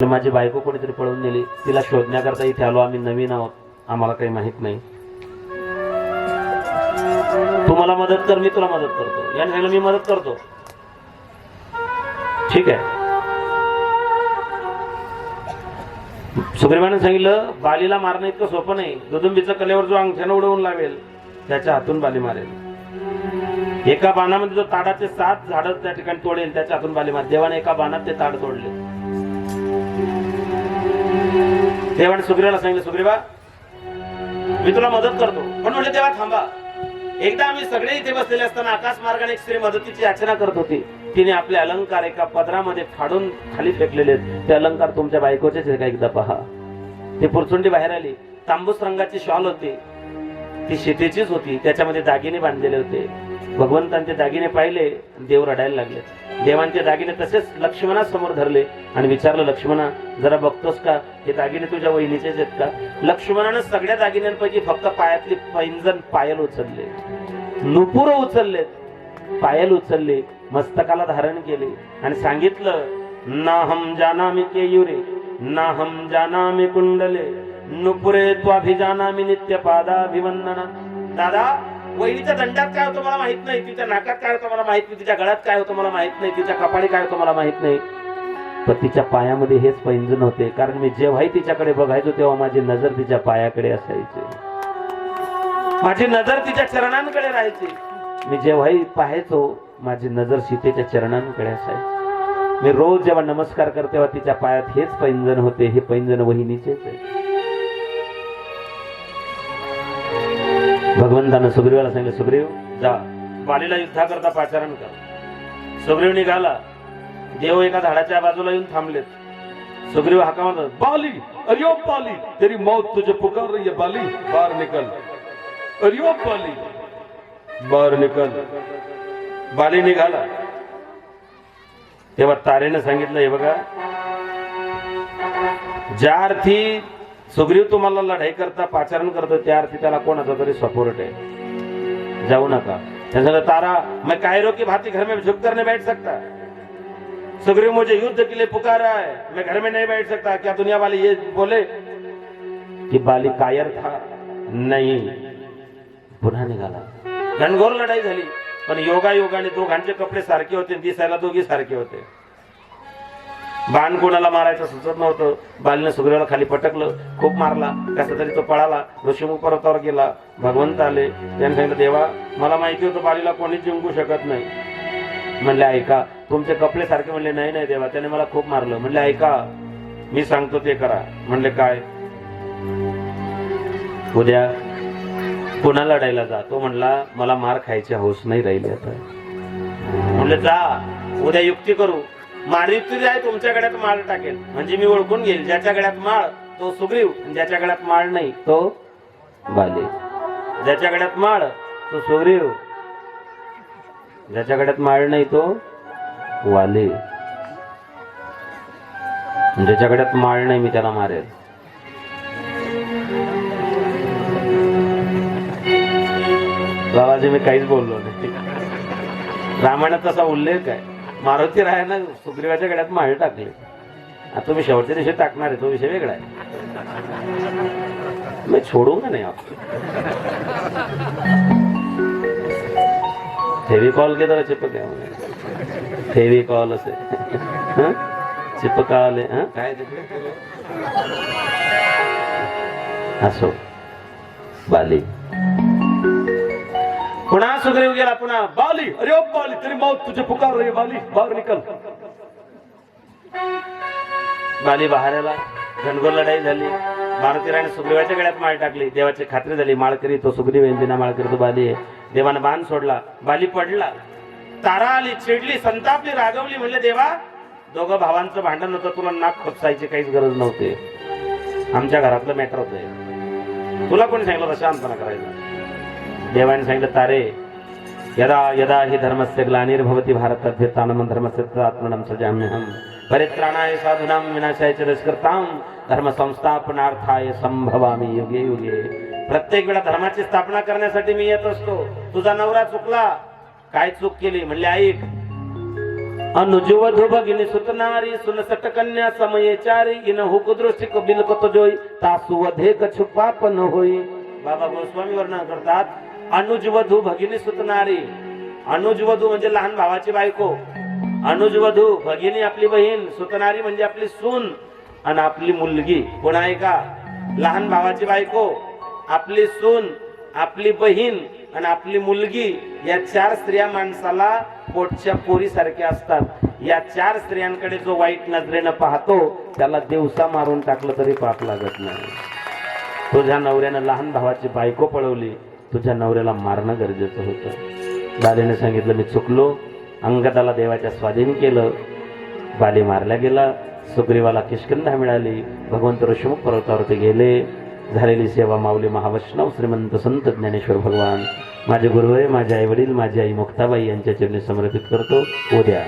माझी बायको कोणीतरी पळून नेली. तिला शोधण्याकरता इथे आलो. आम्ही नवीन आहोत. आम्हाला काही माहीत नाही. तू मला मदत कर मी तुला मदत करतो. याने सांगितलं मी मदत करतो. ठीक आहे. सुग्रीवाने सांगितलं बालीला मारणं इतकं सोपं नाही. दुदुंबीच्या कलेवर जो अंगठ्यानं उडवून लावेल त्याच्या हातून बाली मारेल. एका बाणामध्ये जो ताडाचे सात झाडं त्या ठिकाणी तोडेल त्याच्या हातून बाली मार देवाने एका बाणात ते ताड तोडले. देवाने सुग्रीवाला सांगितलं सुग्रीवा मी तुला मदत करतो. पण म्हटलं तेव्हा थांबा. एकदा आम्ही सगळे इथे बसलेले असताना आकाश मार्गाने एक स्त्री मदतीची याचना करत होती. तिने आपले अलंकार एका पदरामध्ये फाडून खाली फेकलेले ते अलंकार तुमच्या बायकोचेच आहे का एकदा पहा. ती पुरचुंडी बाहेर आली. तांबूस रंगाची शॉल होती. ती शेतीचीच होती. त्याच्यामध्ये दागिने बांधलेले होते. भगवंतांचे दागिने पाहिले देव रडायला लागले. देवांचे दागिने तसेच लक्ष्मणासमोर धरले आणि विचारलं लक्ष्मणा जरा बघतोस का? हे दागिने तुझ्या वहिनीचेच आहेत का? लक्ष्मणानं सगळ्या दागिन्यांपैकी फक्त पायातली पैंजण पायल उचलले. नुपुर उचललेत पायल उचलले मस्तकाला धारण केले आणि सांगितलं ना हम जानामी केयुरे ना हम जानामी कुंडले नुपुरे त्वाभिजानामी नित्य पादाभिवंदना दादा वहिनीच्या दंडात काय होतं मला माहीत नाही. तिच्या नाकात काय होतं मला माहीत नाही. तिच्या गळ्यात काय होतं मला माहीत नाही. तिच्या कपाळी काय होतं मला माहीत नाही. पण तिच्या पायामध्ये हेच पैंजण होते कारण मी जेव्हाही तिच्याकडे बघायचो तेव्हा माझी नजर तिच्या पायाकडे असायची. माझी नजर तिच्या चरणांकडे राहायची. मी जेव्हाही पाहायचो माझी नजर सीतेच्या चरणांकडे असायची. मी रोज जेव्हा नमस्कार करते तेव्हा तिच्या पायात हेच पैंजण होते. हे पैंजण वहिनीचेच आहे भगवंतानं सुग्रीवाला सांगितलं सुग्रीव जा. बालीला युद्धाकरता पाचारण कर. सुग्रीव निघाला. देव एका झाडाच्या बाजूला येऊन थांबलेत. सुग्रीव हाका म्हणतात बाली अरियो बाली तेरी मौत तुझे पुकार रही है बाली बार निकल. अरियो बाली बार निकल. बाली निघाला. तेव्हा तारेने सांगितलं हे बघा ज्या अर्थी सुग्रीव तुम्हाला लढाई करता पाचारण करतो त्या अर्थी त्याला कोणाचा तरी सपोर्ट आहे. जाऊ नका. त्याने तारा मैं कायरो की भांति घर में झुक कर नहीं बैठ सकता? सुग्रीव मुझे युद्ध के लिए पुकारा है मैं घर में नहीं बैठ सकता। क्या दुनिया वाले ये बोले कि बाली कायर था? नहीं। पुन्हा निघाला. घनघोर लढाई झाली पण योगा योगाने दोघांचे कपडे सारखे होते आणि दिसायला दोघी सारखे होते. बाण कोणाला मारायचं सुचत नव्हतं. बालीनं सुग्रीवाला खाली पटकलं खूप मारला. कसा तरी तो पळाला ऋषिमुख पर्वतावर गेला. भगवंत आले. त्याने सांगितलं देवा मला माहिती होतं बालीला कोणीच जिंकू शकत नाही. म्हणले ऐका तुमचे कपडे सारखे म्हणले नाही नाही देवा त्याने मला खूप मारलं. म्हणले ऐका मी सांगतो ते करा. म्हणले काय? उद्या पुन्हा लढायला जा. तो म्हणला मला मार खायची हौस नाही राहिली आता. म्हणले जा उद्या युक्ती करू. मारित्री आहे तुमच्या गड्यात माळ टाकेल. म्हणजे मी ओळखून घेईल. ज्याच्या गड्यात माळ तो सुग्रीव. ज्याच्या गड्यात माळ नाही तो बाले. ज्याच्या गड्यात माळ तो सुग्रीव. ज्याच्या गड्यात माळ नाही तो वाले. ज्याच्या गड्यात माळ नाही मी त्याला मारेल. बाबाजी मी काहीच बोललो नाही. रामायणात तसा उल्लेख आहे. मारुती रायानं सुग्रीवाच्या गड्यात माळ टाकले. आता तुम्ही शेवटच्या दिवशी टाकणार आहे तो विषय वेगळा आहे. मी छोडूंगा नाही आपको फेविकॉल के तरह चिपक फेविकॉल असे. हं? चिपकाले हं? काय? असो बाली. पुन्हा सुग्रीव गेला पुन्हा बाली अरियो बाली तेरी मौत तुझे पुकार है बाली बाहर निकल. बाली बाहेर आला. घनघोर लढाई झाली. मारुतीराने सुग्रीवाच्या गळ्यात माळ टाकली. देवाची खात्री झाली माळकरी तो सुग्रीव यांना माळकरी तो बाली आहे देवानं बाण सोडला. बाली पडला. तारा आली चिडली संतापली रागवली. म्हणले देवा दोघं भावांचं भांडण होतं. तुला नाक खोपसायची काहीच गरज नव्हती. आमच्या घरातलं मॅटर होतं तुला कोणी सांगितलं शांतपणा करायचं. देवाने सांगितलं तारे यदा यदा हि धर्मस्य ग्लानिर्भवति भारतभ्यतानम धर्मस्य आत्मनम सजाम्यहम परित्राणाय साधूनां विनाशाय च दुष्कृतां धर्म संस्थापनार्थाय संभवामी युगे युगे। प्रत्येक वेळा धर्माची स्थापना करण्यासाठी मी येत असतो. तुझा नवरा चुकला. काय चूक केली? म्हणले ऐक अनुजवधू भगिनी सुतनारी सुनसट कन्या समये चारी इन हुकुदृष्टिक कबिल जोई तासु वधे छुपापन होई। बाबा गोस्वामी वर्णन करतात. अनुजवधू भगिनी सुतनारी. अनुजवधू म्हणजे लहान भावाची बायको. अनुजवधू भगिनी आपली बहीण सुतनारी म्हणजे आपली सून आणि आपली मुलगी. कोण आहे का? लहान भावाची बायको आपली सून आपली बहीण आणि आपली मुलगी या चार स्त्रिया माणसाला पोटच्या पोरी सारख्या असतात. या चार स्त्रियांकडे जो वाईट नजरेनं पाहतो त्याला दिवसा मारून टाकलं तरी पाप लागत नाही. तुझ्या नवऱ्यानं लहान भावाची बायको पळवली. तुझ्या नवऱ्याला मारणं गरजेचं होतं. बालीने सांगितलं मी चुकलो. अंगदाला देवाच्या स्वाधीन केलं. बाली मारल्या गेला. सुग्रीवाला किष्कंधा मिळाली. भगवंत ऋषमुख पर्वतावरती गेले. झालेली सेवा माऊली महावैष्णव श्रीमंत संत ज्ञानेश्वर भगवान. माझे गुरुवरे माझे आई वडील माझी आई मुक्ताबाई यांच्या चरणी समर्पित करतो. उद्या.